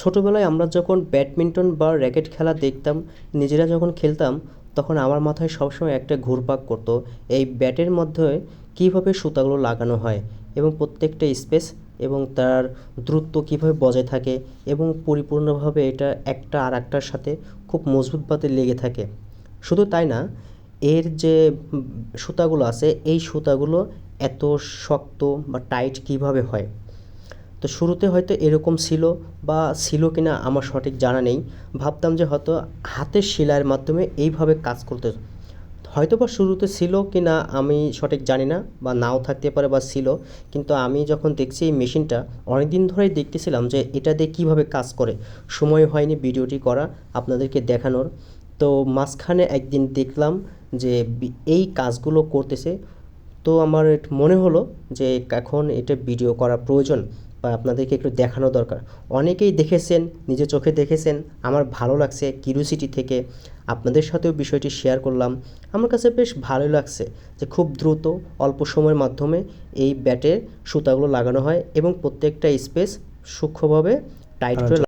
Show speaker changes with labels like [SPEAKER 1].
[SPEAKER 1] ছোটোবেলায় আমরা যখন ব্যাডমিন্টন বা র্যাকেট খেলা দেখতাম, নিজেরা যখন খেলতাম, তখন আমার মাথায় সবসময় একটা ঘুরপাক করতো, এই ব্যাটের মধ্যে কীভাবে সুতাগুলো লাগানো হয় এবং প্রত্যেকটা স্পেস এবং তার দূরত্ব কীভাবে বজায় থাকে এবং পরিপূর্ণভাবে এটা একটা আর একটার সাথে খুব মজবুতভাবে লেগে থাকে। শুধু তাই না, এর যে সুতাগুলো আছে, এই সুতাগুলো এত শক্ত বা টাইট কীভাবে হয়? তো শুরুতে হয়তো এরকম ছিল বা ছিল কিনা আমার সঠিক জানা নেই। ভাবতাম যে হয়তো হাতের সেলাইয়ের মাধ্যমে এইভাবে কাজ করতে হয়তো বা শুরুতে ছিল কি না আমি সঠিক জানি না বা নাও থাকতে পারে বা ছিল। কিন্তু আমি যখন দেখছি এই মেশিনটা অনেক দিন ধরেই দেখতেছিলাম যে এটা দিয়ে কীভাবে কাজ করে। সময় হয়নি ভিডিওটি করা, আপনাদেরকে দেখানোর। তো মাঝখানে একদিন দেখলাম যে এই কাজগুলো করতেছে। তো আমার মনে হলো যে এখন এটা ভিডিও করা প্রয়োজন। বা আপনাদেরকে একটু দেখানো দরকার। অনেকেই দেখেছেন নিজে চোখে দেখেছেন, আমার ভালো লাগছে কিউরিওসিটি থেকে। আপনাদের সাথেও বিষয়টি শেয়ার করলাম। আমার কাছে বেশ ভালো লাগছে যে খুব দ্রুত, অল্প সময়ের মাধ্যমে এই ব্যাটের সুতাগুলো লাগানো হয় এবং প্রত্যেকটা স্পেস সূক্ষ্মভাবে টাইট করে